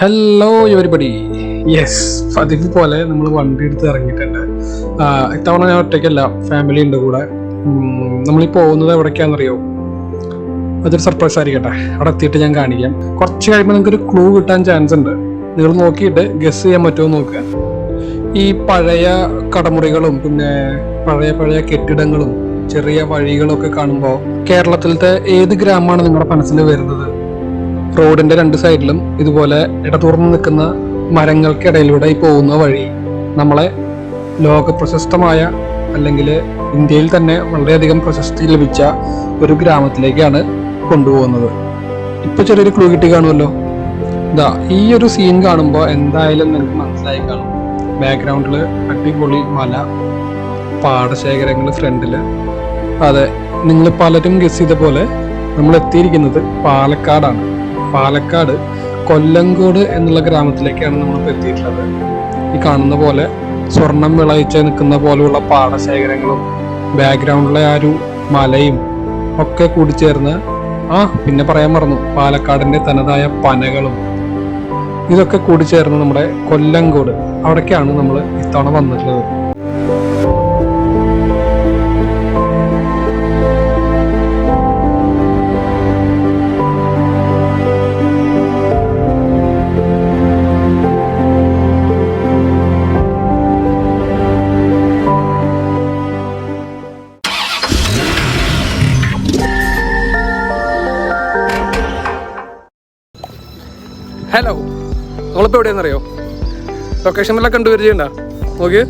Hello everybody yes പതിവ് പോലെ നമ്മൾ വണ്ടി എടുത്ത് ഇറങ്ങിയിട്ടുണ്ട്. ഇത്തവണ ഞാൻ ഒറ്റയ്ക്കല്ല ഫാമിലി ഉണ്ട് കൂടെ. നമ്മളീ പോകുന്നത് എവിടേക്കാണെന്നറിയോ അതൊരു സർപ്രൈസ് ആയിരിക്കട്ടെ. അവിടെ എത്തിയിട്ട് ഞാൻ കാണിക്കാം. കുറച്ച് കഴിയുമ്പോൾ നിങ്ങൾക്ക് ഒരു ക്ലൂ കിട്ടാൻ ചാൻസ് ഉണ്ട്. നിങ്ങൾ നോക്കിയിട്ട് ഗസ് ചെയ്യാൻ പറ്റുമോ നോക്കുക. ഈ പഴയ കടമുറികളും പിന്നെ പഴയ പഴയ കെട്ടിടങ്ങളും ചെറിയ വഴികളൊക്കെ കാണുമ്പോൾ കേരളത്തിലത്തെ ഏത് ഗ്രാമമാണ് നിങ്ങളുടെ മനസ്സിൽ വരുന്നത്? റോഡിന്റെ രണ്ട് സൈഡിലും ഇതുപോലെ ഇടതുറന്ന് നിൽക്കുന്ന മരങ്ങൾക്കിടയിലൂടെ ഈ പോകുന്ന വഴി നമ്മളെ ലോക പ്രശസ്തമായ അല്ലെങ്കിൽ ഇന്ത്യയിൽ തന്നെ വളരെയധികം പ്രശസ്തി ലഭിച്ച ഒരു ഗ്രാമത്തിലേക്കാണ് കൊണ്ടുപോകുന്നത്. ഇപ്പൊ ചെറിയൊരു ക്ലൂ കിട്ടി കാണുമല്ലോ. ഇതാ ഈ ഒരു സീൻ കാണുമ്പോൾ എന്തായാലും നിങ്ങൾക്ക് മനസ്സിലായി കാണും. ബാക്ക്ഗ്രൗണ്ടിൽ അടിപൊളി മല പാടശേഖരങ്ങൾ ഫ്രണ്ടിൽ. അതെ നിങ്ങൾ പലരും ഗസ് ചെയ്ത പോലെ നമ്മൾ എത്തിയിരിക്കുന്നത് പാലക്കാടാണ്. പാലക്കാട് കൊല്ലങ്കോട് എന്നുള്ള ഗ്രാമത്തിലേക്കാണ് നമ്മൾ എത്തിയിട്ടുള്ളത്. ഈ കാണുന്ന പോലെ സ്വർണം വിളയിച്ച് നിൽക്കുന്ന പോലെയുള്ള പാടശേഖരങ്ങളും ബാക്ക്ഗ്രൗണ്ടിലെ ആ ഒരു മലയും ഒക്കെ കൂടിച്ചേർന്ന് ആ പിന്നെ പറയാൻ മറന്നു പാലക്കാടിന്റെ തനതായ പനകളും ഇതൊക്കെ കൂടിച്ചേർന്ന് നമ്മുടെ കൊല്ലങ്കോട് അവിടേക്കാണ് നമ്മൾ ഇത്തവണ വന്നിട്ടുള്ളത്. ലൊക്കേഷൻ വല്ല കണ്ടുപരിചയണ്ട നോക്ക്.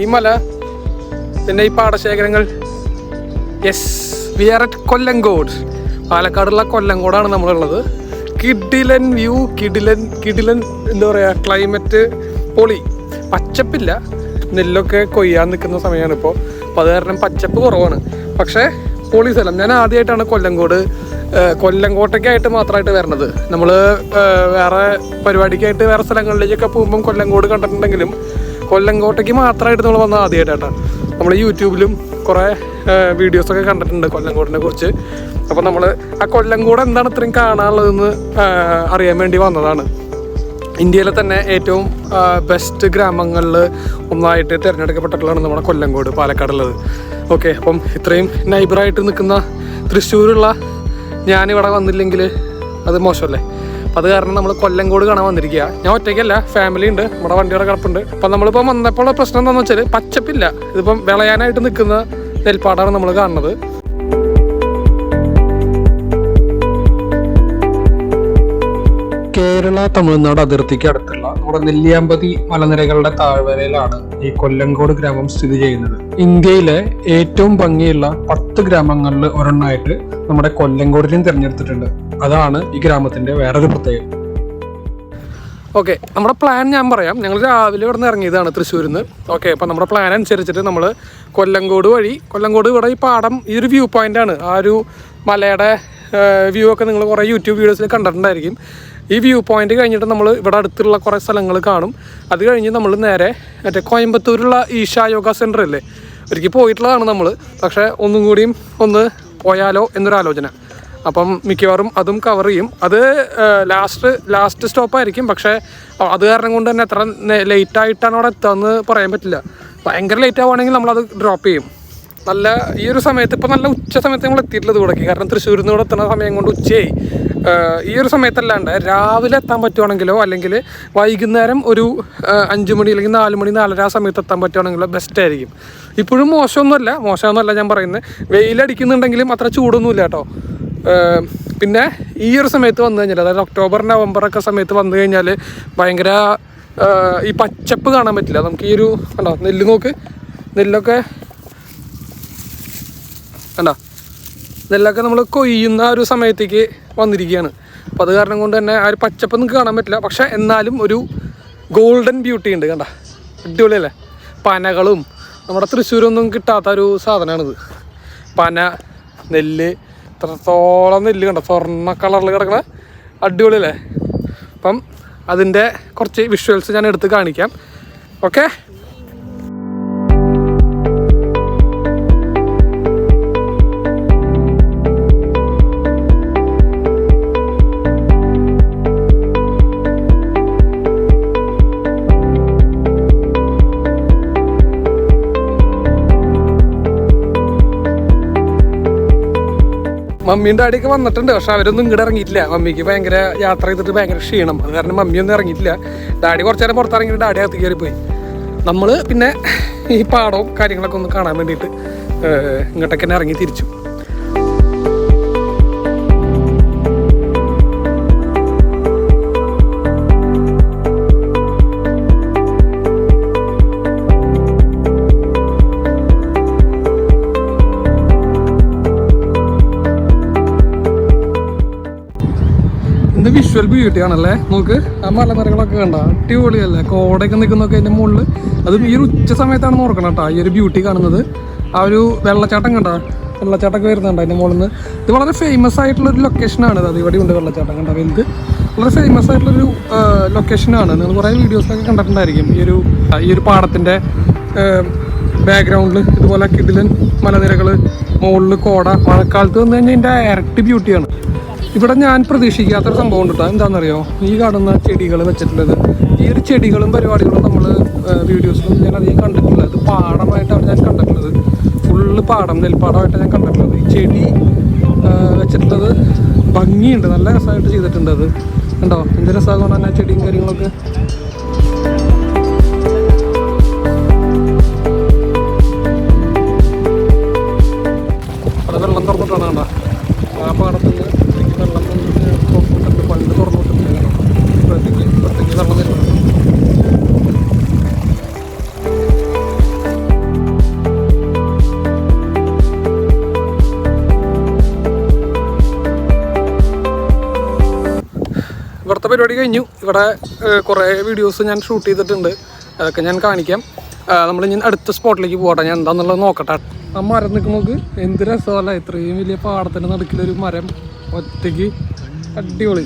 ഈ മല പിന്നെ ഈ പാടശേഖരങ്ങൾ. Yes we are at Kollengode പാലക്കാടുള്ള കൊല്ലങ്കോടാണ് നമ്മളുള്ളത്. കിഡിലൻ വ്യൂ കിഡിലൻ കിഡിലൻ എന്താ പറയുക ക്ലൈമറ്റ് പൊളി. പച്ചപ്പില്ല. നെല്ലൊക്കെ കൊയ്യാൻ നിൽക്കുന്ന സമയമാണ് ഇപ്പോൾ. അപ്പോൾ അത് കാരണം പച്ചപ്പ് കുറവാണ്. പക്ഷേ പൊളി സ്ഥലം. ഞാൻ ആദ്യമായിട്ടാണ് കൊല്ലങ്കോട് ഏഹ്, കൊല്ലങ്കോട്ടേക്കായിട്ട് മാത്രമായിട്ട് വരണത്. നമ്മൾ വേറെ പരിപാടിക്കായിട്ട് വേറെ സ്ഥലങ്ങളിലേക്കൊക്കെ പോകുമ്പം കൊല്ലങ്കോട് കണ്ടിട്ടുണ്ടെങ്കിലും കൊല്ലം കൊല്ലങ്കോട്ടേക്ക് മാത്രമായിട്ട് നമ്മൾ വന്നത് ആദ്യമായിട്ടാണ് നമ്മൾ യൂട്യൂബിലും കുറേ വീഡിയോസൊക്കെ കണ്ടിട്ടുണ്ട് കൊല്ലങ്കോടിനെ കുറിച്ച്. അപ്പോൾ നമ്മൾ ആ കൊല്ലങ്കോട് എന്താണ് ഇത്രയും കാണാനുള്ളതെന്ന് അറിയാൻ വേണ്ടി വന്നതാണ്. ഇന്ത്യയിലെ തന്നെ ഏറ്റവും ബെസ്റ്റ് ഗ്രാമങ്ങളിൽ ഒന്നായിട്ട് തിരഞ്ഞെടുക്കപ്പെട്ടിട്ടുള്ളതാണ് നമ്മുടെ കൊല്ലങ്കോട് പാലക്കാടുള്ളത്. ഓക്കെ അപ്പം ഇത്രയും നൈബറായിട്ട് നിൽക്കുന്ന തൃശ്ശൂരുള്ള ഞാനിവിടെ വന്നില്ലെങ്കിൽ അത് മോശമല്ലേ? അപ്പം അത് കാരണം നമ്മൾ കൊല്ലങ്കോട് കാണാൻ വന്നിരിക്കുക ഞാൻ ഒറ്റയ്ക്കല്ല ഫാമിലി ഉണ്ട് നമ്മുടെ വണ്ടിയുടെ കിടപ്പുണ്ട്. അപ്പം നമ്മളിപ്പോൾ വന്നപ്പോൾ പ്രശ്നം എന്താണെന്ന് വെച്ചാൽ പച്ചപ്പില്ല. ഇതിപ്പം വിളയാനായിട്ട് നിൽക്കുന്ന നെൽപ്പാടാണ് നമ്മൾ കാണുന്നത്. കേരള തമിഴ്നാട് അതിർത്തിക്ക് അടുത്തുള്ള നമ്മുടെ നെല്ലിയാമ്പതി മലനിരകളുടെ താഴ്വരയിലാണ് ഈ കൊല്ലങ്കോട് ഗ്രാമം സ്ഥിതി ചെയ്യുന്നത്. ഇന്ത്യയിലെ ഏറ്റവും ഭംഗിയുള്ള പത്ത് ഗ്രാമങ്ങളിൽ ഒരെണ്ണമായിട്ട് നമ്മുടെ കൊല്ലങ്കോടിനെയും തിരഞ്ഞെടുത്തിട്ടുണ്ട്. അതാണ് ഈ ഗ്രാമത്തിന്റെ വേറൊരു പ്രത്യേകത. ഓക്കെ നമ്മുടെ പ്ലാൻ ഞാൻ പറയാം. ഞങ്ങൾ രാവിലെ ഇവിടെ നിന്ന് ഇറങ്ങിയതാണ് തൃശ്ശൂരിൽ നിന്ന് ഓക്കെ അപ്പം നമ്മുടെ പ്ലാൻ അനുസരിച്ചിട്ട് നമ്മൾ കൊല്ലങ്കോട് വഴി കൊല്ലങ്കോട് ഇവിടെ ഈ പാടം ഈ ഒരു വ്യൂ പോയിന്റ് ആണ്. ആ ഒരു മലയുടെ വ്യൂ ഒക്കെ നിങ്ങൾ കുറേ യൂട്യൂബ് വീഡിയോസിൽ കണ്ടിട്ടുണ്ടായിരിക്കും. ഈ വ്യൂ പോയിന്റ് കഴിഞ്ഞിട്ട് നമ്മൾ ഇവിടെ അടുത്തുള്ള കുറേ സ്ഥലങ്ങൾ കാണും. അത് കഴിഞ്ഞ് നമ്മൾ നേരെ മറ്റേ കോയമ്പത്തൂരുള്ള ഈശ യോഗ സെന്റർ അല്ലേ ഒരിക്കൽ പോയിട്ടുള്ളതാണ് നമ്മൾ പക്ഷേ ഒന്നും കൂടിയും ഒന്ന് പോയാലോ എന്നൊരു ആലോചന. അപ്പം മിക്കവാറും അതും കവർ ചെയ്യും. അത് ലാസ്റ്റ് ലാസ്റ്റ് സ്റ്റോപ്പായിരിക്കും പക്ഷേ അത് കാരണം കൊണ്ട് തന്നെ എത്ര ലേറ്റ് ആയിട്ടാണ് അവിടെ എത്തുകയെന്ന് പറയാൻ പറ്റില്ല. ഭയങ്കര ലേറ്റ് ആവുകയാണെങ്കിൽ നമ്മളത് ഡ്രോപ്പ് ചെയ്യും. നല്ല ഈ ഒരു സമയത്ത് ഇപ്പം നല്ല ഉച്ച സമയത്ത് നമ്മൾ എത്തിയിട്ടുള്ളത് ഇവിടേക്ക്. കാരണം തൃശ്ശൂരിൽ നിന്ന് ഇവിടെ എത്തുന്ന സമയം കൊണ്ട് ഉച്ചയായി. ഈ ഒരു സമയത്തല്ലാണ്ട് രാവിലെ എത്താൻ പറ്റുവാണെങ്കിലോ അല്ലെങ്കിൽ വൈകുന്നേരം ഒരു അഞ്ച് മണി അല്ലെങ്കിൽ നാല് മണി നാലര ആ സമയത്ത് എത്താൻ പറ്റുവാണെങ്കിലോ ബെസ്റ്റ് ആയിരിക്കും. ഇപ്പോഴും മോശമൊന്നുമല്ല മോശമൊന്നുമല്ല ഞാൻ പറയുന്നത്. വെയിലടിക്കുന്നുണ്ടെങ്കിലും അത്ര ചൂടൊന്നുമില്ല കേട്ടോ. പിന്നെ ഈ ഒരു സമയത്ത് വന്നു കഴിഞ്ഞാൽ അതായത് ഒക്ടോബർ നവംബർ ഒക്കെ സമയത്ത് വന്നു കഴിഞ്ഞാൽ ഭയങ്കര ഈ പച്ചപ്പ് കാണാൻ പറ്റില്ല. നമുക്ക് ഈ ഒരു കണ്ടോ നെല്ല് നോക്ക്. നെല്ലൊക്കെ കണ്ടോ നെല്ലൊക്കെ നമ്മൾ കൊയ്യുന്ന ഒരു സമയത്തേക്ക് വന്നിരിക്കുകയാണ്. അപ്പോൾ അത് കാരണം കൊണ്ട് തന്നെ ആ ഒരു പച്ചപ്പ് നിങ്ങൾക്ക് കാണാൻ പറ്റില്ല. പക്ഷെ എന്നാലും ഒരു ഗോൾഡൻ ബ്യൂട്ടി ഉണ്ട് കണ്ട. അടിപൊളിയല്ലേ? പനകളും നമ്മുടെ തൃശ്ശൂരൊന്നും കിട്ടാത്ത ഒരു സാധനമാണിത്. പന നെല്ല് ഇത്രത്തോളം നെല്ല് കണ്ട? സ്വർണ കളറിൽ കിടക്കണ അടിപൊളിയല്ലേ? അപ്പം അതിന്റെ കുറച്ച് വിഷ്വൽസ് ഞാൻ എടുത്ത് കാണിക്കാം. ഓക്കെ മമ്മിയും ഡാഡിയൊക്കെ വന്നിട്ടുണ്ട്. പക്ഷെ അവരൊന്നും ഇങ്ങോട്ട് ഇറങ്ങിയിട്ടില്ല. മമ്മിക്ക് ഭയങ്കര യാത്ര ചെയ്തിട്ട് ഭയങ്കര ക്ഷീണം. അത് കാരണം മമ്മിയൊന്നും ഇറങ്ങിയിട്ടില്ല. ഡാഡി കുറച്ചു നേരം പുറത്തിറങ്ങിയിട്ട് ഡാഡി അകത്ത് കയറി പോയി നമ്മൾ പിന്നെ ഈ പാടവും കാര്യങ്ങളൊക്കെ ഒന്ന് കാണാൻ വേണ്ടിയിട്ട് ഇങ്ങോട്ടൊക്കെ തന്നെ ഇറങ്ങി തിരിച്ചു. ഇത് വിഷ്വൽ ബ്യൂട്ടി ആണല്ലേ? നമുക്ക് ആ മലനിരകളൊക്കെ കണ്ട? അടിപൊളിയല്ലേ? കോടയൊക്കെ നിൽക്കുന്നൊക്കെ അതിന്റെ മുകളിൽ അതും ഈ ഒരു ഉച്ച സമയത്താണ് നോക്കണം കേട്ടോ ഈ ഒരു ബ്യൂട്ടി കാണുന്നത്. ആ ഒരു വെള്ളച്ചാട്ടം കണ്ട? വെള്ളച്ചാട്ടമൊക്കെ വരുന്നുണ്ട് അതിന്റെ മുകളിൽ നിന്ന് ഇത് വളരെ ഫേമസ് ആയിട്ടുള്ളൊരു ലൊക്കേഷനാണ് അത് ഇവിടെ ഉണ്ട് വെള്ളച്ചാട്ടം കണ്ട? വലുത്. വളരെ ഫേമസ് ആയിട്ടുള്ളൊരു ലൊക്കേഷനാണ് നിങ്ങൾ കുറേ വീഡിയോസൊക്കെ കണ്ടിട്ടുണ്ടായിരിക്കും. ഈ ഒരു ഈ ഒരു പാടത്തിന്റെ ബാക്ക്ഗ്രൗണ്ടിൽ ഇതുപോലെ കിടിലൻ മലനിരകൾ മുകളിൽ കോട. മഴക്കാലത്ത് വന്നു കഴിഞ്ഞാൽ ഇതിന്റെ ഇരട്ടി ബ്യൂട്ടിയാണ് ഇവിടെ ഞാൻ പ്രതീക്ഷിക്കാത്തൊരു സംഭവം ഉണ്ട് കേട്ടോ എന്താണെന്നറിയോ? ഈ കാണുന്ന ചെടികൾ വെച്ചിട്ടുള്ളത്. ഈ ഒരു ചെടികളും പരിപാടികളും നമ്മൾ വീഡിയോസിലും ഞാൻ അധികം കണ്ടിട്ടുള്ളത് പാടമായിട്ടാണ് ഞാൻ കണ്ടിട്ടുള്ളത്. ഫുള്ള് പാടം നെൽപ്പാടമായിട്ടാണ് ഞാൻ കണ്ടിട്ടുള്ളത്. ഈ ചെടി വെച്ചിട്ടുള്ളത് ഭംഗിയുണ്ട്. നല്ല രസമായിട്ട് ചെയ്തിട്ടുണ്ട് അത്. ഉണ്ടോ എന്ത് രസമാകണം തന്നെ ചെടിയും കാര്യങ്ങളൊക്കെ? അവിടെ വെള്ളം തുറന്നിട്ടാണ് കണ്ട? പരിപാടി കഴിഞ്ഞു. ഇവിടെ കുറേ വീഡിയോസ് ഞാൻ ഷൂട്ട് ചെയ്തിട്ടുണ്ട്. അതൊക്കെ ഞാൻ കാണിക്കാം. നമ്മൾ ഇനി അടുത്ത സ്പോട്ടിലേക്ക് പോകട്ടെ. ഞാൻ എന്താണെന്നുള്ളത് നോക്കട്ടെ. ആ മരം നിൽക്കും നോക്ക്. എന്ത് രസമല്ല? ഇത്രയും വലിയ പാടത്തിന്റെ നടുക്കിലൊരു മരം. ഒറ്റയ്ക്ക്. അടിപൊളി.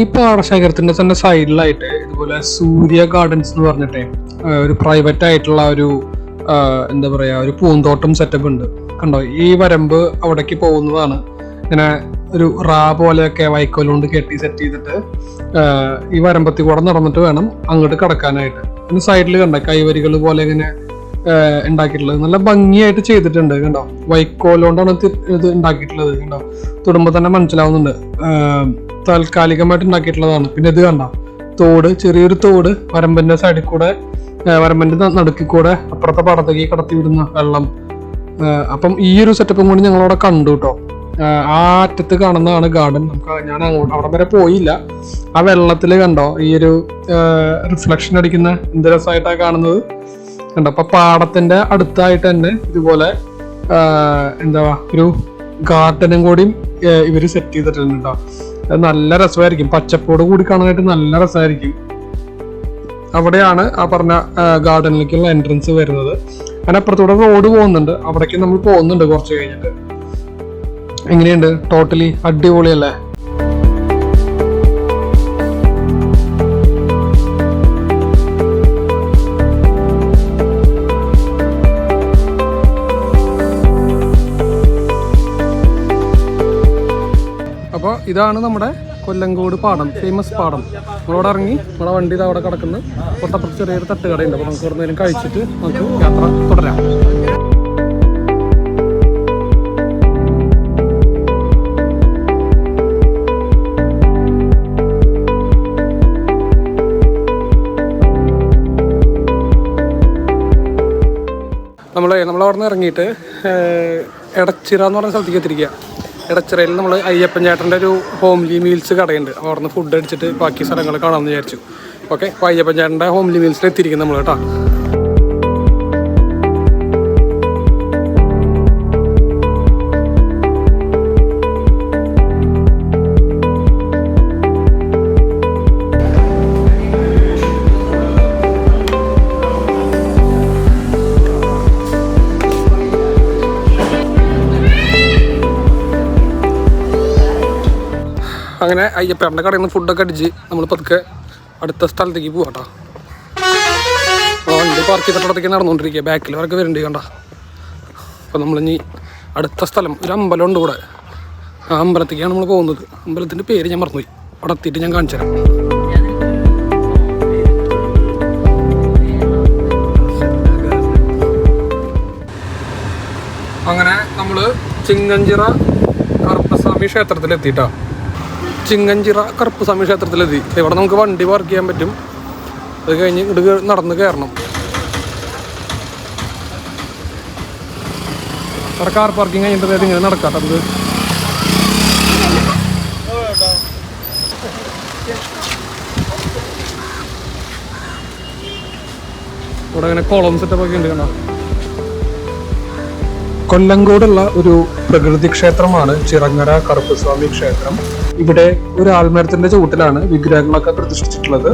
ഈ പാടശേഖരത്തിന്റെ തന്നെ സൈഡിലായിട്ട് ഇതുപോലെ സൂര്യ ഗാർഡൻസ് എന്ന് പറഞ്ഞിട്ട് ഒരു പ്രൈവറ്റ് ആയിട്ടുള്ള ഒരു എന്താ പറയാ ഒരു പൂന്തോട്ടം സെറ്റപ്പ് ഉണ്ട്. കണ്ടോ? ഈ വരമ്പ് അവിടേക്ക് പോകുന്നതാണ്. ഇങ്ങനെ ഒരു റാ പോലെയൊക്കെ വൈക്കോൽ കൊണ്ട് കെട്ടി സെറ്റ് ചെയ്തിട്ട് ഈ വരമ്പത്തിൽ കൂടെ നടന്നിട്ട് വേണം അങ്ങോട്ട് കടക്കാനായിട്ട്. പിന്നെ സൈഡിൽ കണ്ട കൈവരികൾ പോലെ ഇങ്ങനെ ഉണ്ടാക്കിയിട്ടുള്ളത്. നല്ല ഭംഗിയായിട്ട് ചെയ്തിട്ടുണ്ട് കണ്ടോ? വൈക്കോൽ കൊണ്ടാണ് ഇത് ഉണ്ടാക്കിയിട്ടുള്ളത് കണ്ടോ? തൊടുമ്പോൾ തന്നെ മനസ്സിലാവുന്നുണ്ട്. താൽക്കാലികമായിട്ട് ഉണ്ടാക്കിയിട്ടുള്ളതാണ്. പിന്നെ ഇത് കണ്ട തോട് ചെറിയൊരു തോട് വരമ്പന്റെ സൈഡിൽ കൂടെ വരമ്പന്റെ നടുക്കിൽ കൂടെ അപ്പുറത്തെ പാടത്തേക്ക് കടത്തി വിടുന്ന വെള്ളം. അപ്പം ഈ ഒരു സെറ്റപ്പും കൂടി ഞങ്ങളവിടെ കണ്ടു കേട്ടോ ആ, അറ്റത്ത് കാണുന്നതാണ് ഗാർഡൻ നമുക്ക് ഞാൻ അങ്ങോട്ട് അവിടെ വരെ പോയില്ല. ആ വെള്ളത്തിൽ കണ്ടോ ഈ ഒരു റിഫ്ലക്ഷൻ അടിക്കുന്ന എന്ത് രസമായിട്ടാണ് കാണുന്നത്? കണ്ടോ അപ്പൊ പാടത്തിന്റെ അടുത്തായിട്ട് തന്നെ ഇതുപോലെ എന്താ ഒരു ഗാർഡനും കൂടിയും ഇവർ സെറ്റ് ചെയ്തിട്ടുണ്ട് കേട്ടോ അത് നല്ല രസമായിരിക്കും. പച്ചപ്പോട് കൂടി കാണാനായിട്ട് നല്ല രസമായിരിക്കും. അവിടെയാണ് ആ പറഞ്ഞ ഗാർഡനിലേക്കുള്ള എൻട്രൻസ് വരുന്നത്. അതിനപ്പുറത്തൂടെ റോഡ് പോകുന്നുണ്ട്. അവിടേക്ക് നമ്മൾ പോകുന്നുണ്ട് കുറച്ച് കഴിഞ്ഞിട്ട്. എങ്ങനെയുണ്ട്? ടോട്ടലി അടിപൊളിയല്ലേ? ഇതാണ് നമ്മുടെ കൊല്ലങ്കോട് പാടം ഫേമസ് പാടം. നമ്മളവിടെ ഇറങ്ങി നമ്മുടെ വണ്ടി അവിടെ കിടക്കുന്നു. പൊട്ടപ്പുറത്ത് ചെറിയൊരു തട്ടുകടയുണ്ട്. അപ്പോൾ നമുക്ക് നേരം കഴിച്ചിട്ട് നമുക്ക് യാത്ര തുടരാം. നമ്മളെ നമ്മളവിടെ നിന്ന് ഇറങ്ങിയിട്ട് എടച്ചിറ എന്ന് പറഞ്ഞ സ്ഥലത്തേക്ക് എത്തിരിക്കുക എടച്ചിറയിൽ നമ്മൾ അയ്യപ്പൻ ചേട്ടന്റെ ഒരു ഹോംലി മീൽസ് കടയുണ്ട്. അവിടെ നിന്ന് ഫുഡ് അടിച്ചിട്ട് ബാക്കി സ്ഥലങ്ങൾ കാണാമെന്ന് വിചാരിച്ചു. ഓക്കെ അപ്പോൾ അയ്യപ്പൻ ചേട്ടന്റെ ഹോംലി മീൽസിൽ എത്തിയിരിക്കും നമ്മൾ കേട്ടോ. അങ്ങനെ അയ്യപ്പേട്ടന്റെ കടയിൽ നിന്ന് ഫുഡൊക്കെ അടിച്ച് നമ്മൾ പതുക്കെ അടുത്ത സ്ഥലത്തേക്ക് പോകട്ടോ വണ്ടി പാർക്ക് ചെയ്തിട്ടടത്തേക്ക് നടന്നുകൊണ്ടിരിക്കുക ബാക്കിൽ അവരൊക്കെ വരുന്നുണ്ട് കണ്ട. അപ്പോൾ നമ്മളിനി അടുത്ത സ്ഥലം ഒരു അമ്പലം ഉണ്ട് ഇവിടെ. ആ അമ്പലത്തേക്കാണ് നമ്മൾ പോകുന്നത്. അമ്പലത്തിന്റെ പേര് ഞാൻ മറന്നുപോയി. അവിടെ എത്തിയിട്ട് ഞാൻ കാണിച്ചു തരാം. അങ്ങനെ നമ്മൾ ചിങ്ങഞ്ചിറ കറുപ്പസ്വാമി ക്ഷേത്രത്തിലെത്തിയിട്ടാ ചിങ്ങഞ്ചിറ കറുപ്പസ്വാമി ക്ഷേത്രത്തിലെത്തി. ഇവിടെ നമുക്ക് വണ്ടി പാർക്ക് ചെയ്യാൻ പറ്റും. അത് കഴിഞ്ഞ് ഇങ്ങോട്ട് നടന്ന് കയറണം. അവിടെ കാർ പാർക്കിംഗ് കഴിഞ്ഞിട്ട് ഇങ്ങനെ നടക്കാം. ഇവിടെ ഇങ്ങനെ കോളം സെറ്റപ്പ് ഒക്കെ ഉണ്ട് കണ്ടോ? കൊല്ലങ്കോടുള്ള ഒരു പ്രകൃതി ക്ഷേത്രമാണ് ചിറങ്ങര കറുപ്പസ്വാമി ക്ഷേത്രം. ഇവിടെ ഒരു ആൽമരത്തിന്റെ ചുവട്ടിലാണ് വിഗ്രഹങ്ങളൊക്കെ പ്രതിഷ്ഠിച്ചിട്ടുള്ളത്.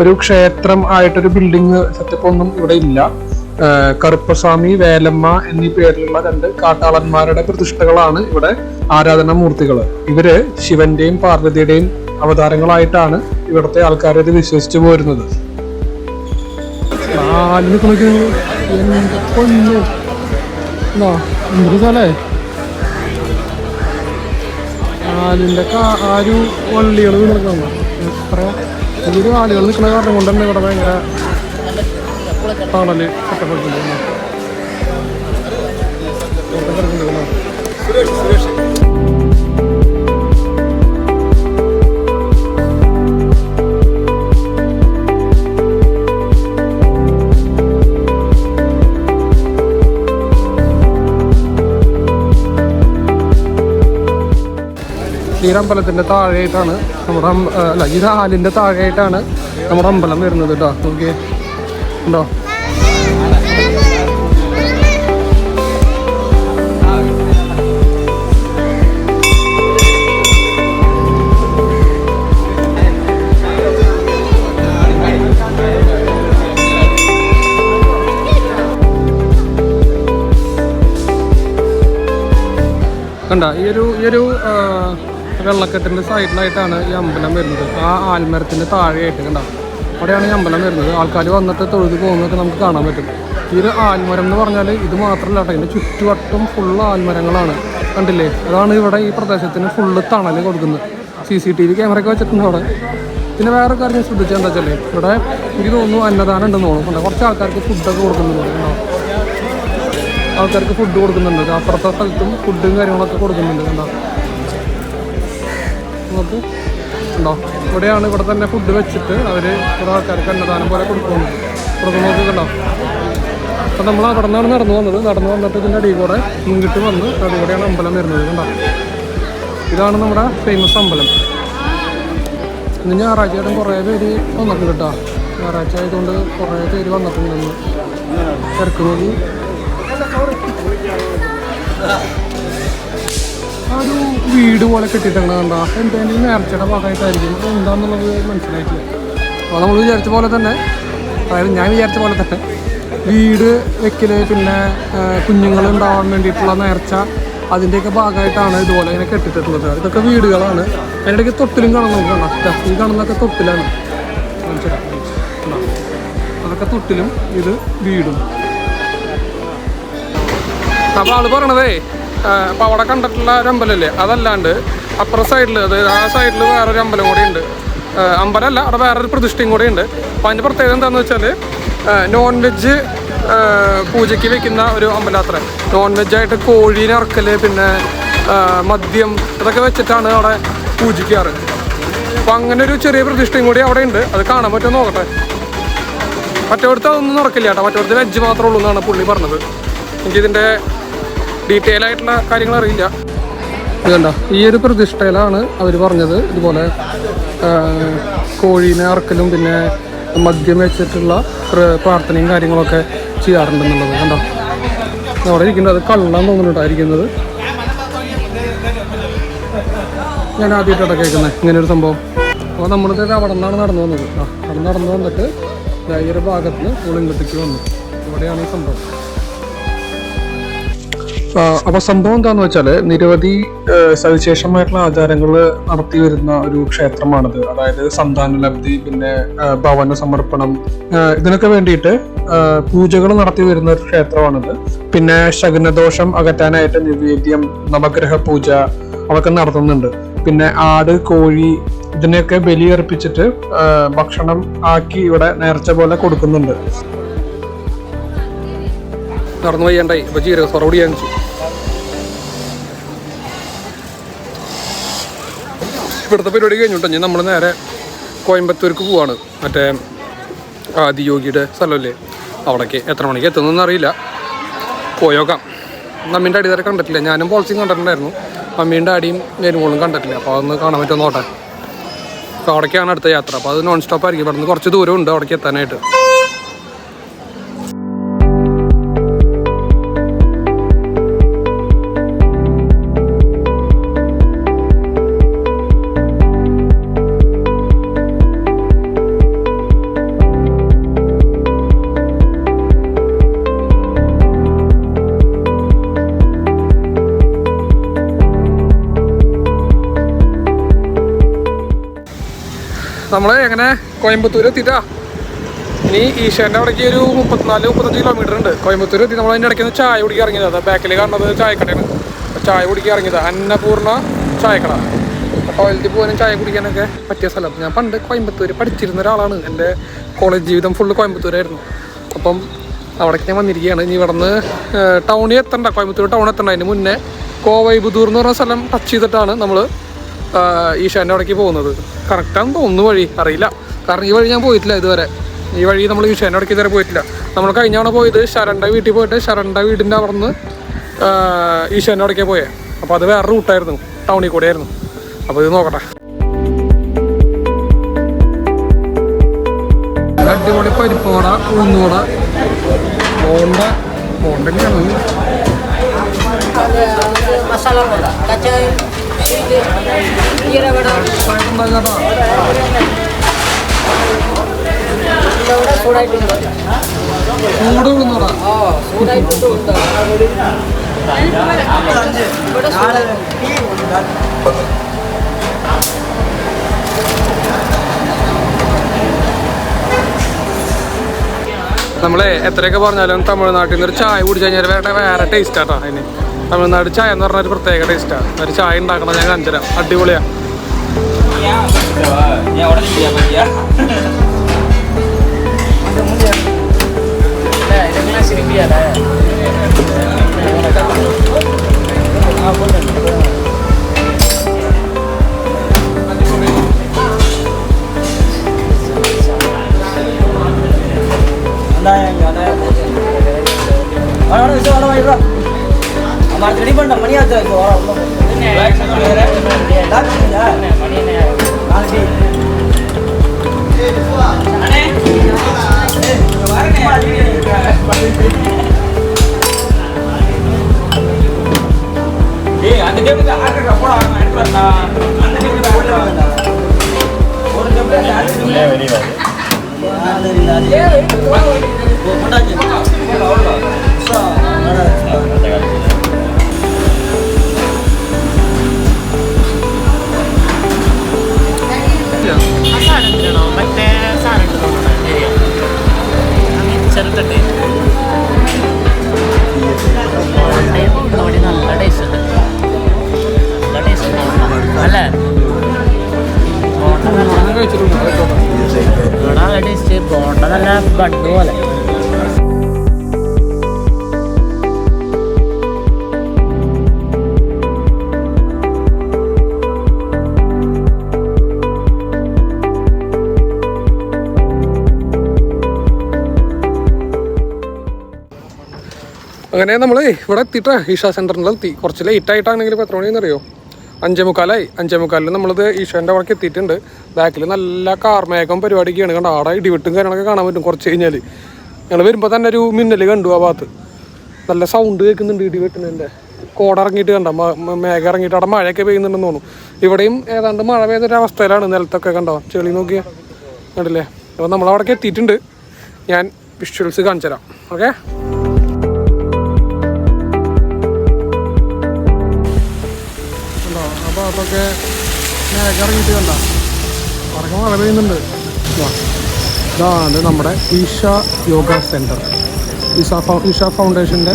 ഒരു ക്ഷേത്രം ആയിട്ടൊരു ബിൽഡിംഗ് സെറ്റപ്പ് ഒന്നും ഇവിടെ ഇല്ല. കറുപ്പസ്വാമി വേലമ്മ എന്നീ പേരിലുള്ള രണ്ട് കാട്ടാളന്മാരുടെ പ്രതിഷ്ഠകളാണ് ഇവിടെ ആരാധനാ മൂർത്തികൾ ഇവർ ശിവന്റെയും പാർവതിയുടെയും അവതാരങ്ങളായിട്ടാണ് ഇവിടുത്തെ ആൾക്കാർ ഇത് വിശ്വസിച്ചു പോരുന്നത്. നാലിന് കുളിക്കുന്നു എന്നാ എന്തൊരു സ്ഥലേ ആലിന്റെ ആ ഒരു വള്ളികൾ നിൽക്കുന്നു എത്ര? ഇതൊരു ആളുകൾ നിൽക്കുന്ന കാരണം കൊണ്ട് തന്നെ ഇവിടെ ഭയങ്കര തണൽ ക്ഷീരമ്പലത്തിന്റെ താഴെയായിട്ടാണ് നമ്മുടെ അല്ല ഈ ഹാലിന്റെ താഴെയായിട്ടാണ് നമ്മുടെ അമ്പലം വരുന്നത് കേട്ടോ. ഓക്കെ ഉണ്ടോ? ഈ ഒരു ഈ ഒരു ആ, വെള്ളക്കെട്ടിന്റെ സൈഡിലായിട്ടാണ് ഈ അമ്പലം വരുന്നത്. ആ ആൽമരത്തിന്റെ താഴെയായിട്ട് കണ്ട? അവിടെയാണ് ഈ അമ്പലം വരുന്നത്. ആൾക്കാർ വന്നിട്ട് തൊഴുത് പോകുന്നതൊക്കെ നമുക്ക് കാണാൻ പറ്റും. ഈ ഒരു ആൽമരം എന്ന് പറഞ്ഞാൽ ഇത് മാത്രമല്ല കേട്ടോ. ഇതിന്റെ ചുറ്റുവട്ടം ഫുള്ള് ആൽമരങ്ങളാണ്. കണ്ടില്ലേ? അതാണ് ഇവിടെ ഈ പ്രദേശത്തിന് ഫുള്ള് തണൽ കൊടുക്കുന്നത്. C C T V camera ഒക്കെ വെച്ചിട്ടുണ്ട് അവിടെ. പിന്നെ വേറെ കാര്യം ശ്രദ്ധിച്ചാൽ എന്താ വെച്ചാൽ ഇവിടെ എനിക്ക് തോന്നുന്നു അന്നദാനം ഉണ്ടെന്ന് തോന്നുന്നു? കുറച്ച് ആൾക്കാർക്ക് ഫുഡൊക്കെ കൊടുക്കുന്നുണ്ട് ആൾക്കാർക്ക് ഫുഡ് കൊടുക്കുന്നുണ്ട്. അപ്പുറത്തെ സ്ഥലത്തും ഫുഡും കാര്യങ്ങളൊക്കെ കൊടുക്കുന്നുണ്ട് കണ്ടോ? നമുക്ക് ഉണ്ടോ? ഇവിടെയാണ് ഇവിടെ തന്നെ ഫുഡ് വെച്ചിട്ട് അവർ കുറേ ആൾക്കാർക്ക് അന്നദാനം പോലെ കൊടുക്കുന്നു കൊടുക്കുന്നു നോക്കി കണ്ടോ അപ്പം നമ്മൾ അവിടെ നിന്നാണ് നടന്നു വന്നത്. നടന്നു വന്നിട്ട് ഇതിന്റെ അടിയിൽ കൂടെ ഇങ്ങോട്ട് വന്ന് അടി കൂടെയാണ് അമ്പലം വരുന്നത് കണ്ടോ? ഇതാണ് നമ്മുടെ ഫേമസ് അമ്പലം. ഇന്ന് ഞായറാഴ്ചയായിട്ടും കുറേ പേര് വന്നിട്ടുണ്ട് കേട്ടോ. ഞായറാഴ്ച ആയതുകൊണ്ട് കുറേ പേര് വന്നിട്ടുണ്ട് നോക്കി. ആ ഒരു വീട് പോലെ കെട്ടിയിട്ടാണ് കണ്ട? എന്തെങ്കിലും നേർച്ചയുടെ ഭാഗമായിട്ടായിരിക്കും. എന്താണെന്നുള്ളത് മനസ്സിലായിട്ടില്ല. അപ്പോൾ നമ്മൾ വിചാരിച്ച പോലെ തന്നെ അതായത് ഞാൻ വിചാരിച്ച പോലെ തന്നെ വീട് വെക്കൽ പിന്നെ കുഞ്ഞുങ്ങൾ ഉണ്ടാവാൻ വേണ്ടിയിട്ടുള്ള നേർച്ച അതിന്റെയൊക്കെ ഭാഗമായിട്ടാണ് ഇതുപോലെ ഇങ്ങനെ കെട്ടിട്ടിട്ടുള്ളത് ഇതൊക്കെ വീടുകളാണ്. അതിന്റെ ഇടയ്ക്ക് തൊട്ടിലും കാണാൻ നമുക്ക് കണ്ടോ ഈ കാണുന്നതൊക്കെ തൊട്ടിലാണ്? അതൊക്കെ തൊട്ടിലും ഇത് വീടും. അപ്പോൾ ആൾ പറയണതേ ആ, അപ്പൊ അവിടെ കണ്ടിട്ടുള്ള ഒരു അമ്പലല്ലേ അതല്ലാണ്ട് അപ്പുറ സൈഡിൽ അതായത് ആ സൈഡിൽ വേറൊരു അമ്പലം കൂടി ഉണ്ട്. അമ്പലമല്ല അവിടെ വേറൊരു പ്രതിഷ്ഠയും കൂടി ഉണ്ട്. അപ്പോൾ അതിന്റെ പ്രത്യേകത എന്താണെന്ന് വെച്ചാൽ നോൺ വെജ് പൂജയ്ക്ക് വെക്കുന്ന ഒരു അമ്പലം അത്ര നോൺ വെജ് ആയിട്ട് കോഴീനെ ഇറക്കൽ പിന്നെ മദ്യം ഇതൊക്കെ വെച്ചിട്ടാണ് അവിടെ പൂജിക്കാറ്. അപ്പം അങ്ങനെ ഒരു ചെറിയ പ്രതിഷ്ഠയും കൂടി അവിടെ ഉണ്ട്. അത് കാണാൻ പറ്റുമോ നോക്കട്ടെ. മറ്റവിടുത്തെ അതൊന്നും നടക്കില്ല കേട്ടോ. മറ്റവിടുത്തെ വെജ് മാത്രമേ ഉള്ളൂ എന്നാണ് പുള്ളി പറഞ്ഞത്. എനിക്കിതിന്റെ ഡീറ്റെയിൽ ആയിട്ടുള്ള കാര്യങ്ങൾ അറിയില്ല. ഇത് കണ്ടോ? ഈ ഒരു പ്രതിഷ്ഠയിലാണ് അവർ പറഞ്ഞത്. ഇതുപോലെ കോഴീനെ അറക്കലും പിന്നെ മദ്യം വെച്ചിട്ടുള്ള പ്ര- പ്രാർത്ഥനയും കാര്യങ്ങളൊക്കെ ചെയ്യാറുണ്ടെന്നുള്ളത് കണ്ടോ? അവിടെ ഇരിക്കുന്നത് കള്ളാൻ തോന്നുന്നുണ്ടായിരിക്കുന്നത് ഞാൻ ആദ്യമായിട്ടാണ് കേൾക്കുന്നത് ഇങ്ങനെ ഒരു സംഭവം. അപ്പോൾ നമ്മളിത് അവിടെ നിന്നാണ് നടന്നു വന്നത്. അവിടെ നടന്നു വന്നിട്ട് ഈ ഒരു ഭാഗത്ത് നിന്ന് ഇങ്ങോട്ടേക്ക് വന്നു. ഇവിടെയാണ് ഈ സംഭവം. അപ്പൊ സംഭവം എന്താന്ന് വെച്ചാൽ നിരവധി സവിശേഷമായിട്ടുള്ള ആചാരങ്ങൾ നടത്തി വരുന്ന ഒരു ക്ഷേത്രമാണിത്. അതായത് സന്താനലബ്ധി പിന്നെ ആ, ഭവന സമർപ്പണം ഇതിനൊക്കെ വേണ്ടിയിട്ട് പൂജകൾ നടത്തി വരുന്ന ഒരു ക്ഷേത്രമാണിത്. പിന്നെ ശകുനദോഷം അകറ്റാനായിട്ട് നിവേദ്യം നവഗ്രഹ പൂജ അതൊക്കെ നടത്തുന്നുണ്ട്. പിന്നെ ആട് കോഴി ഇതിനെയൊക്കെ ബലിയർപ്പിച്ചിട്ട് ഭക്ഷണം ആക്കി ഇവിടെ നേർച്ച പോലെ കൊടുക്കുന്നുണ്ട്. നടന്നു വയ്യണ്ടായി. ഇപ്പൊ ജീരക സൊറോടി ഇവിടുത്തെ പരിപാടി കഴിഞ്ഞിട്ടോ. ഞാൻ നമ്മൾ നേരെ കോയമ്പത്തൂർക്ക് പോവാണ്. മറ്റേ ആദിയോഗിയുടെ സ്ഥലമല്ലേ? അവിടേക്ക് എത്ര മണിക്ക് എത്തുന്നതെന്ന് അറിയില്ല. പോയോക്കാം. മമ്മീന്റെ അടി വരെ കണ്ടിട്ടില്ല. ഞാനും പോളിസിയും കണ്ടിട്ടുണ്ടായിരുന്നു. മമ്മീന്റെ അടിയും നേരുമോളും കണ്ടിട്ടില്ല. അപ്പോൾ അതൊന്ന് കാണാൻ പറ്റുമോ നോട്ടെ അപ്പോൾ അവിടേക്കാണ് അടുത്ത യാത്ര. അപ്പോൾ അത് നോൺ സ്റ്റോപ്പ് ആയിരിക്കും. ഇവിടുന്ന് കുറച്ച് ദൂരമുണ്ട് അവിടേക്ക് എത്താനായിട്ട്. നമ്മൾ എങ്ങനെ കോയമ്പത്തൂർ എത്തിയിട്ടാ. ഇനി ഈശാന്റെ അവിടേക്ക് ഒരു മുപ്പത്തിനാല് മുപ്പത്തഞ്ച് കിലോമീറ്റർ ഉണ്ട്. കോയമ്പത്തൂർ എത്തി. നമ്മൾ അതിന്റെ ഇടയ്ക്ക് ചായ കുടിക്കാൻ ഇറങ്ങിയത്. അതാ ബാക്കിൽ കാണുന്നത് ചായക്കടയാണ്. ചായ കുടിക്കാൻ ഇറങ്ങിയത്. അന്നപൂർണ ചായക്കട. ടോയ്ലറ്റിൽ പോകാനും ചായ കുടിക്കാനൊക്കെ പറ്റിയ സ്ഥലം. ഞാൻ പണ്ട് കോയമ്പത്തൂർ പഠിച്ചിരുന്ന ഒരാളാണ്. എന്റെ കോളേജ് ജീവിതം ഫുള്ള് കോയമ്പത്തൂരായിരുന്നു. അപ്പം അവിടേക്ക് ഞാൻ വന്നിരിക്കുകയാണ്. ഇനി ഇവിടെ നിന്ന് ടൗണിൽ എത്തണ്ട. കോയമ്പത്തൂർ ടൗൺ എത്തണ്ട. അതിന് മുന്നേ കോവൈബുദൂർ എന്ന് പറഞ്ഞ സ്ഥലം ടച്ച് ചെയ്തിട്ടാണ് നമ്മൾ ഈശാന്റെ അവിടേക്ക് പോകുന്നത്. കറക്റ്റാന്ന് തോന്നുന്നു വഴി. അറിയില്ല. കാരണം ഈ വഴി ഞാൻ പോയിട്ടില്ല ഇതുവരെ. ഈ വഴി നമ്മൾ ഈശാന്റെ അവിടേക്ക് ഇതുവരെ പോയിട്ടില്ല. നമ്മൾ കഴിഞ്ഞ തവണ പോയത് ശരണ്ട വീട്ടിൽ പോയിട്ട് ശരണ്ട വീടിന്റെ അവിടെ നിന്ന് ഈശാന്റെ അവിടേക്ക് പോയേ. അപ്പോൾ അത് വേറെ റൂട്ടായിരുന്നു ടൗണിൽ കൂടെ ആയിരുന്നു. അപ്പോൾ ഇത് നോക്കട്ടെ. അടിപൊളി പരിപ്പോട ഉഴുന്നോട ബോണ്ട ബോണ്ടൊക്കെയാണ് നമ്മളെ എത്രയൊക്കെ പറഞ്ഞാലും തമിഴ്നാട്ടിൽ നിന്ന് ഒരു ചായ കുടിച്ചു കഴിഞ്ഞാൽ വേറെ വേറെ ടേസ്റ്റ് ആട്ടോ അതിന്. തമിഴ്നാട് ചായ എന്ന് പറഞ്ഞ ഒരു പ്രത്യേക ടേസ്റ്റാണ് ഒരു ചായ ഉണ്ടാക്കണം ഞാൻ അഞ്ചര. അടിപൊളിയാണ് അതായത് അതായത് അവിടെ അവിടെ വിശ്വാസം சிரிப்பியால ரெடி பண்ண மணி ஆச்சு இப்போ? நாளைக்கு. അങ്ങനെ നമ്മൾ ഇവിടെ എത്തിയിട്ട് ഈഷ സെന്ററിൽ എത്തി. കുറച്ച് ലേറ്റായിട്ടാണെങ്കിലും ഇപ്പോൾ എത്ര മണിയെന്ന് അറിയോ അഞ്ചേ മുക്കാലായി. അഞ്ചേ മുക്കാലിൽ നമ്മളിത് ഈശോന്റെ അവിടേക്ക് എത്തിയിട്ടുണ്ട്. ബാക്കിൽ നല്ല കാർമേഘം പരിപാടിക്കാണ് കണ്ട? ആടെ ഇടിവെട്ടും കാര്യങ്ങളൊക്കെ കാണാൻ പറ്റും കുറച്ച് കഴിഞ്ഞാൽ ഞങ്ങൾ വരുമ്പോൾ തന്നെ ഒരു മിന്നൽ കണ്ടു ആ ഭാഗത്ത്. നല്ല സൗണ്ട് കേൾക്കുന്നുണ്ട് ഇടിവെട്ടുന്നതിന്റെ കോട ഇറങ്ങിയിട്ട് കണ്ട? മേഘം ഇറങ്ങിയിട്ട് അവിടെ മഴയൊക്കെ പെയ്യുന്നുണ്ടെന്ന് തോന്നുന്നു. ഇവിടെയും ഏതാണ്ട് മഴ പെയ്തൊരു അവസ്ഥയിലാണ് നിലത്തൊക്കെ കണ്ടോ? ചെളി നോക്കിയാൽ കണ്ടില്ലേ? അപ്പോൾ നമ്മളവിടേക്ക് എത്തിയിട്ടുണ്ട്. ഞാൻ വിഷ്വൽസ് കാണിച്ചു തരാം ഓക്കെ ഭാഗത്തൊക്കെ ഇറങ്ങിയിട്ട് കണ്ട. ഉറക്കം മഴ ഇതാണ് നമ്മുടെ ഈഷ യോഗ സെന്റർ ഈഷ ഈഷ ഫൗണ്ടേഷന്റെ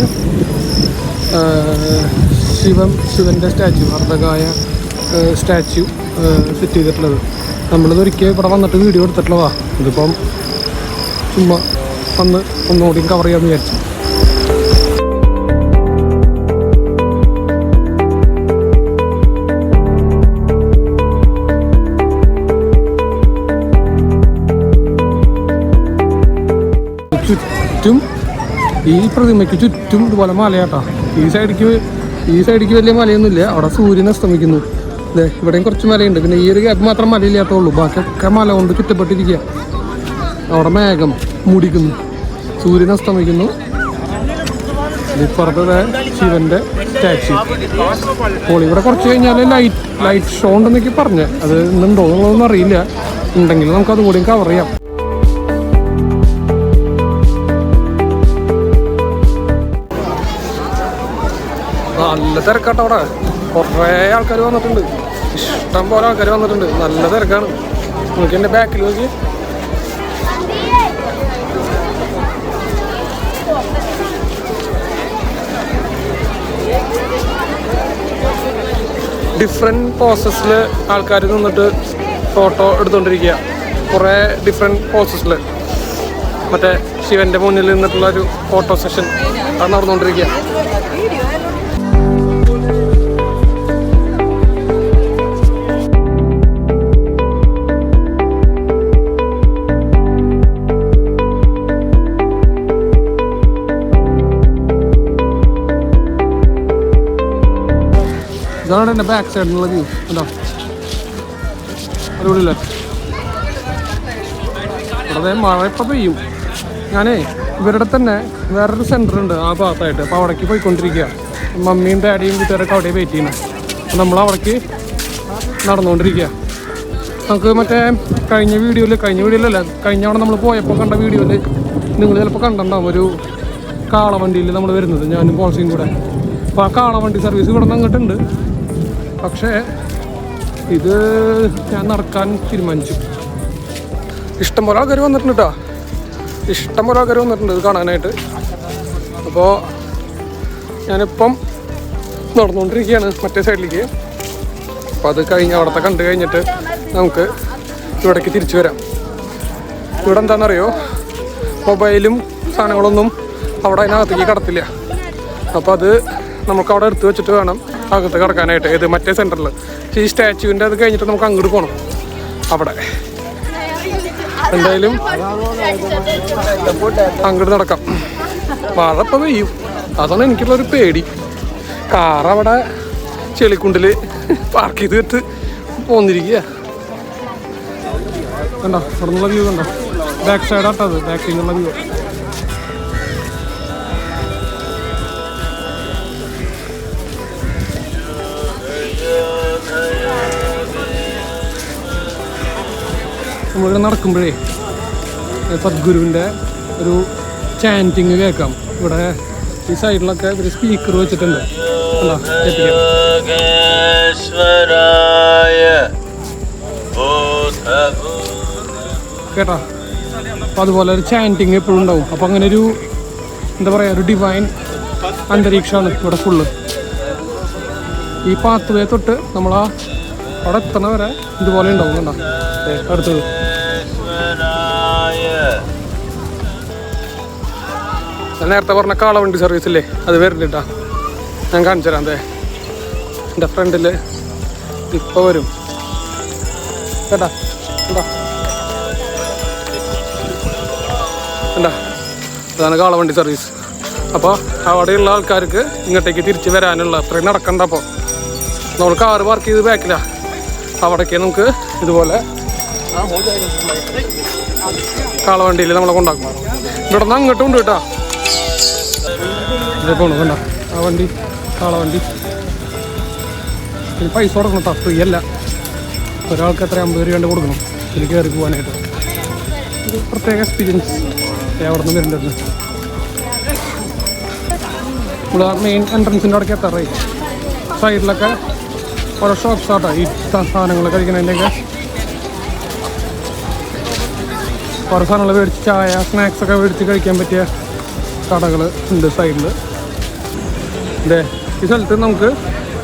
ശിവം ശിവന്റെ സ്റ്റാച്യു അർദ്ധകായ സ്റ്റാച്യു സെറ്റ് ചെയ്തിട്ടുള്ളത്. നമ്മളിത് ഒരിക്കൽ ഇവിടെ വന്നിട്ട് വീഡിയോ എടുത്തിട്ടുള്ളതാണ് ഇതിപ്പം ചുമ്മാ വന്ന് ഒന്നുകൂടി കവർ ചെയ്യാമെന്ന് വിചാരിച്ചു. ചുറ്റും ഈ പ്രതിമയ്ക്ക് ചുറ്റും ഇതുപോലെ മലയാട്ടാ. ഈ സൈഡിക്ക് ഈ സൈഡിക്ക് വലിയ മലയൊന്നുമില്ല. അവിടെ സൂര്യൻ അസ്തമിക്കുന്നു. അതെ ഇവിടെയും കുറച്ച് മലയുണ്ട്. പിന്നെ ഈ ഒരു ഗ്യാപ്പ് മാത്രം മലയില്ലാത്തുള്ളൂ ബാക്കിയൊക്കെ മല കൊണ്ട് ചുറ്റപ്പെട്ടിരിക്കുക അവിടെ മേഘം മൂടിക്കുന്നു. സൂര്യൻ അസ്തമിക്കുന്നു. ഇപ്പുറത്തെ ശിവന്റെ സ്റ്റാച്യു അപ്പോൾ ഇവിടെ കുറച്ച് കഴിഞ്ഞാൽ ലൈറ്റ് ലൈറ്റ് ഷോ ഉണ്ടെന്നൊക്കെ പറഞ്ഞ്. അത് ഇന്നുണ്ടോ എന്നുള്ളതൊന്നും അറിയില്ല. ഉണ്ടെങ്കിൽ നമുക്ക് കൂടിയും കൂടി കവർ ചെയ്യാം. നല്ല തിരക്കാട്ടോ അവിടെ. കുറേ ആൾക്കാർ വന്നിട്ടുണ്ട്. ഇഷ്ടം പോലെ ആൾക്കാർ വന്നിട്ടുണ്ട്. നല്ല തിരക്കാണ്. നോക്കി എന്റെ ബാക്കിൽ നോക്കി. ഡിഫറെന്റ് പോസസിൽ ആൾക്കാർ നിന്നിട്ട് ഫോട്ടോ എടുത്തുകൊണ്ടിരിക്കുക കുറേ ഡിഫറെന്റ് പോസസിൽ മറ്റേ ശിവന്റെ മുന്നിൽ നിന്നിട്ടുള്ള ഒരു ഫോട്ടോ സെഷൻ അത് നടന്നുകൊണ്ടിരിക്കുക ഇതാണ് എന്റെ ബാക്ക് സൈഡിലുള്ള വ്യൂ എന്താ അടിപൊളിയല്ലേ? ഇവിടെ മഴ ഇപ്പം പെയ്യും. ഞാനേ ഇവരുടെ തന്നെ വേറൊരു സെന്റർ ഉണ്ട് ആ ഭാഗത്തായിട്ട്. അപ്പോൾ അവിടേക്ക് പോയിക്കൊണ്ടിരിക്കുക മമ്മിയും ഡാഡിയും വീട്ടുകാരൊക്കെ അവിടെ വെയിറ്റ് ചെയ്യണം. നമ്മൾ അവിടേക്ക് നടന്നുകൊണ്ടിരിക്കുക നമുക്ക് മറ്റേ കഴിഞ്ഞ വീഡിയോയിൽ കഴിഞ്ഞ വീഡിയോയിലല്ല കഴിഞ്ഞ അവിടെ നമ്മൾ പോയപ്പോൾ കണ്ട വീഡിയോയിൽ നിങ്ങൾ ചിലപ്പോൾ കണ്ടിട്ടുണ്ടാകും ഒരു കാളവണ്ടിയിൽ നമ്മൾ വരുന്നത് ഞാനും പോൾസിയും കൂടെ. അപ്പോൾ ആ കാളവണ്ടി സർവീസ് ഇവിടെ നിന്ന് അങ്ങോട്ടുണ്ട്. പക്ഷേ ഇത് ഞാൻ നടക്കാൻ തീരുമാനിച്ചു. ഇഷ്ടംപോലെ ആൾക്കാർ വന്നിട്ടുണ്ട് കേട്ടോ ഇഷ്ടംപോലെ ആൾക്കാർ വന്നിട്ടുണ്ട് ഇത് കാണാനായിട്ട്. അപ്പോൾ ഞാനിപ്പം നടന്നുകൊണ്ടിരിക്കുകയാണ് മറ്റേ സൈഡിലേക്ക്. അപ്പോൾ അത് കഴിഞ്ഞ് അവിടുത്തെ കണ്ടു കഴിഞ്ഞിട്ട് നമുക്ക് ഇവിടേക്ക് തിരിച്ചു വരാം. ഇവിടെ എന്താണെന്നറിയോ? മൊബൈലും സാധനങ്ങളൊന്നും അവിടെ അതിനകത്തേക്ക് കടത്തില്ല. അപ്പോൾ അത് നമുക്ക് അവിടെ എടുത്തു വെച്ചിട്ട് വേണം അകത്ത് കിടക്കാനായിട്ട് ഇത് മറ്റേ സെന്ററിൽ ഈ സ്റ്റാച്യുവിന്റെ അത് കഴിഞ്ഞിട്ട് നമുക്ക് അങ്ങോട്ട് പോകണം അവിടെ. എന്തായാലും അങ്ങോട്ട് നടക്കാം. മഴ ഇപ്പം പെയ്യും. അതാണ് എനിക്കുള്ളൊരു പേടി. കാർ അവിടെ ചെളിക്കുണ്ടിൽ പാർക്ക് ചെയ്ത് വിട്ട് പോന്നിരിക്കുക. കണ്ടോ? അവിടെ നിന്നുള്ള വ്യൂ കണ്ടോ ബാക്ക് സൈഡ് ആട്ടത് ബാക്കിൽ നിന്നുള്ള വ്യൂ നമ്മളിവിടെ നടക്കുമ്പോഴേ സദ്ഗുരുവിന്റെ ഒരു ചാന്റിങ് കേൾക്കാം. ഇവിടെ ഈ സൈഡിലൊക്കെ ഒരു സ്പീക്കർ വെച്ചിട്ടുണ്ട്. കേട്ടോ കേട്ടാ? അപ്പം അതുപോലെ ഒരു ചാന്റിങ് എപ്പോഴും ഉണ്ടാവും. അപ്പം അങ്ങനെ ഒരു എന്താ പറയുക ഒരു ഡിവൈൻ അന്തരീക്ഷമാണ് ഇവിടെ ഫുള്ള് ഈ പാത്തുവേ തൊട്ട് നമ്മൾ അവിടെ എത്തണവരെ ഇതുപോലെ ഉണ്ടാവും കേട്ടോ അടുത്തത്. ഞാൻ നേരത്തെ പറഞ്ഞ കാളവണ്ടി സർവീസ് ഇല്ലേ? അത് വരുന്നുണ്ടാ. ഞാൻ കാണിച്ചു തരാം അതെ എന്റെ ഫ്രണ്ടിൽ ഇപ്പോൾ വരും. കേട്ടാ എന്താ എന്താ അതാണ് കാളവണ്ടി സർവീസ് അപ്പോൾ അവിടെയുള്ള ആൾക്കാർക്ക് ഇങ്ങോട്ടേക്ക് തിരിച്ച് വരാനുള്ള അത്രയും നടക്കണ്ട അപ്പോൾ നമ്മൾ കാറ് പാർക്ക് ചെയ്ത് ബാക്കിലാ അവിടേക്ക് നമുക്ക് ഇതുപോലെ കാളവണ്ടിയിൽ നമ്മളെ കൊണ്ടാക്കും. ഇവിടെ നിന്ന് അങ്ങോട്ടും ഉണ്ട് കേട്ടോ. ഇതേ ആ വണ്ടി കാളവണ്ടി. ഇതിന് പൈസ കൊടുക്കണം കേട്ടോ ഫ്രീ അല്ല. ഒരാൾക്ക് എത്ര? അമ്പത് രൂപ കൊടുക്കണം. ഇതിൽ കയറി പോകാനായിട്ട് ഒരു പ്രത്യേക എക്സ്പീരിയൻസ് അവിടെ നിന്ന് വരേണ്ടത് ഇവിടെ മെയിൻ എൻട്രൻസിന്റെ അവിടേക്ക് എത്താറായി. സൈഡിലൊക്കെ ഓരോ ഷോപ്പ് ആട്ടോ. ഈ സാധനങ്ങൾ കഴിക്കുന്നതിന്റെയൊക്കെ ഓരോ സാധനങ്ങൾ മേടിച്ച് ചായ സ്നാക്സ് ഒക്കെ മേടിച്ച് കഴിക്കാൻ പറ്റിയ കടകൾ ഉണ്ട് സൈഡിൽ ഇതേ ഈ സ്ഥലത്ത് നമുക്ക്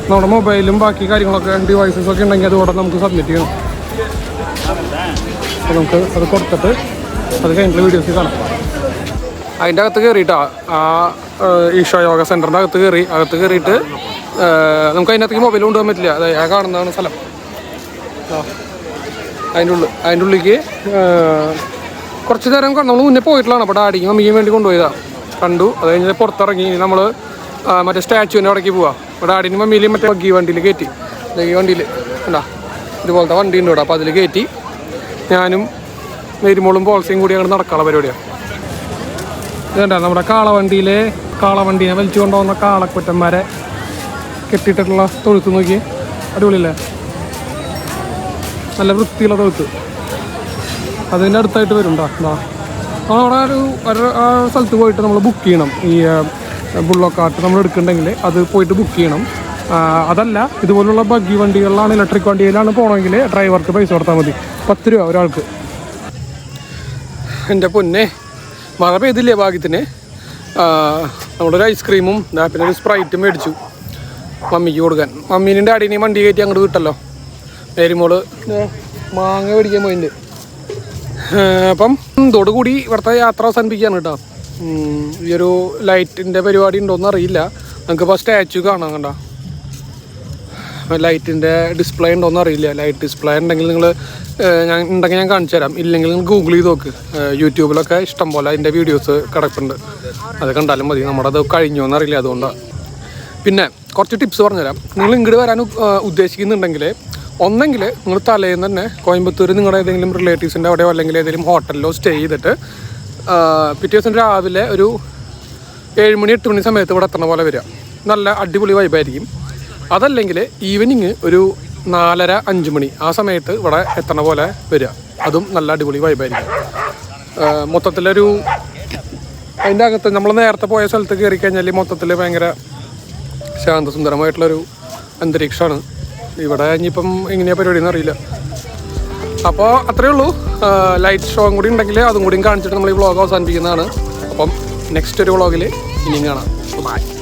നമ്മുടെ മൊബൈലും ബാക്കി കാര്യങ്ങളൊക്കെ ഡിവൈസസ് ഒക്കെ ഉണ്ടെങ്കിൽ അതുകൂടെ നമുക്ക് സബ്മിറ്റ് ചെയ്യണം. അപ്പോൾ നമുക്ക് അത് കൊടുത്തിട്ട് അത് കഴിഞ്ഞിട്ട് വീഡിയോസ് കാണാം. അതിന്റെ അകത്ത് കയറിയിട്ടാ ആ ഈശോ യോഗ സെന്ററിന്റെ അകത്ത് കയറി അകത്ത് കയറിയിട്ട് നമുക്ക് അതിനകത്തേക്ക് മൊബൈൽ കൊണ്ടുപോകാൻ പറ്റില്ല. അതെ ആ കാണുന്നതാണ് സ്ഥലം. അതിന്റെ ഉള്ളിൽ അതിന്റെ ഉള്ളിലേക്ക് കുറച്ച് നേരം നമ്മൾ മുന്നേ പോയിട്ടുള്ളതാണ്. അപ്പോൾ ഡാഡിക്ക് മമ്മിക്ക് വേണ്ടി കൊണ്ടുപോയതാണ് കണ്ടു. അത് കഴിഞ്ഞ് പുറത്തിറങ്ങി. നമ്മൾ മറ്റേ സ്റ്റാച്ചുവിന്റെ അവിടേക്ക് പോവാം. അപ്പോൾ ഡാഡിന്റെ മമ്മിയിലും മറ്റേ ബഗ്ഗി വണ്ടിയിൽ കയറ്റി ബഗ്ഗി വണ്ടിയിൽ ഉണ്ടാ ഇതുപോലത്തെ വണ്ടി ഉണ്ട് അപ്പോൾ അതിൽ കയറ്റി ഞാനും മേരിമോളും പോൾസിയും കൂടി അങ്ങോട്ട് നടക്കാനുള്ള പരിപാടിയാണ് ഇതുണ്ട നമ്മുടെ കാളവണ്ടിയിലെ കാളവണ്ടിയെ വലിച്ചു കൊണ്ടുപോകുന്ന കാളക്കുറ്റന്മാരെ കെട്ടിയിട്ടുള്ള തൊഴുത്ത് നോക്കി അടിപൊളിയല്ലേ? നല്ല വൃത്തിയുള്ള തൊഴുത്ത്. അതിന്റെ അടുത്തായിട്ട് വരും ട്ടാ. ദാ. അവിടെ ഒരു ആ സ്ഥലത്ത് പോയിട്ട് നമ്മൾ ബുക്ക് ചെയ്യണം. ഈ ബുള്ളോക്കാട്ട് നമ്മൾ എടുക്കുന്നുണ്ടെങ്കിൽ അത് പോയിട്ട് ബുക്ക് ചെയ്യണം. അതല്ല ഇതുപോലുള്ള ബഗ്ഗി വണ്ടികളിലാണ് ഇലക്ട്രിക് വണ്ടിയിലാണ് പോകണമെങ്കിൽ ഡ്രൈവർക്ക് പൈസ കൊടുത്താൽ മതി. പത്ത് രൂപ ഒരാൾക്ക്. എന്റെ പൊന്നെ മഴ പെയ്തില്ലേ ഭാഗ്യത്തിന്? നമ്മളൊരു ഐസ്ക്രീമും പിന്നെ ഒരു സ്പ്രൈറ്റും മേടിച്ചു. മമ്മിക്ക് കൊടുക്കാൻ. മമ്മീനും ഡാഡീനെയും വണ്ടി കയറ്റി അങ്ങോട്ട് വിട്ടല്ലോ. മേരിമോൾ മാങ്ങ മേടിക്കാൻ പോയിട്ടുണ്ട് അപ്പം ഇതോടുകൂടി ഇവിടുത്തെ യാത്ര അവസാനിപ്പിക്കുകയാണ് കേട്ടോ. ഈ ഒരു ലൈറ്റിന്റെ പരിപാടി ഉണ്ടോയെന്ന് അറിയില്ല. നമുക്കിപ്പോൾ സ്റ്റാച്ചു കാണാം കണ്ട. ലൈറ്റിന്റെ ഡിസ്പ്ലേ ഉണ്ടോയെന്ന് അറിയില്ല. ലൈറ്റ് ഡിസ്പ്ലേ ഉണ്ടെങ്കിൽ നിങ്ങൾ ഞാൻ ഉണ്ടെങ്കിൽ ഞാൻ കാണിച്ചു തരാം. ഇല്ലെങ്കിൽ നിങ്ങൾ ഗൂഗിൾ ചെയ്ത് നോക്ക്. യൂട്യൂബിലൊക്കെ ഇഷ്ടം പോലെ അതിന്റെ വീഡിയോസ് കിടക്കുന്നുണ്ട് അത് കണ്ടാലും മതി. നമ്മുടെ അത് കഴിഞ്ഞോ എന്നറിയില്ല അതുകൊണ്ടാണ് പിന്നെ കുറച്ച് ടിപ്സ് പറഞ്ഞുതരാം. നിങ്ങൾ ഇങ്ങോട്ട് വരാൻ ഉദ്ദേശിക്കുന്നുണ്ടെങ്കിൽ ഒന്നെങ്കിൽ നിങ്ങൾ തലേന്ന് തന്നെ കോയമ്പത്തൂർ നിങ്ങളുടെ ഏതെങ്കിലും റിലേറ്റീവ്സിന്റെ അവിടെയോ അല്ലെങ്കിൽ ഏതെങ്കിലും ഹോട്ടലിലോ സ്റ്റേ ചെയ്തിട്ട് പിറ്റേ ദിവസം രാവിലെ ഒരു ഏഴുമണി എട്ട് മണി സമയത്ത് ഇവിടെ എത്തണ പോലെ വരിക. നല്ല അടിപൊളി വൈബായിരിക്കും അതല്ലെങ്കിൽ ഈവനിങ് ഒരു നാലര അഞ്ച് മണി ആ സമയത്ത് ഇവിടെ എത്തണ പോലെ വരിക. അതും നല്ല അടിപൊളി വൈബായിരിക്കും മൊത്തത്തിലൊരു അതിന്റെ അകത്ത് നമ്മൾ നേരത്തെ പോയ സ്ഥലത്ത് കയറി കഴിഞ്ഞാൽ മൊത്തത്തിൽ ഭയങ്കര ശാന്തസുന്ദരമായിട്ടുള്ളൊരു അന്തരീക്ഷമാണ്. ഇവിടെ ഇനിയിപ്പം എങ്ങനെയാ പരിപാടി എന്ന് അറിയില്ല. അപ്പോൾ അത്രയേ ഉള്ളൂ. ലൈറ്റ് ഷോ കൂടി ഉണ്ടെങ്കിൽ അതും കൂടിയും കാണിച്ചിട്ട് നമ്മൾ ഈ വ്ളോഗ് അവസാനിപ്പിക്കുന്നതാണ്. അപ്പം നെക്സ്റ്റ് ഒരു വ്ളോഗിൽ ഇനിയും കാണാം. ബൈ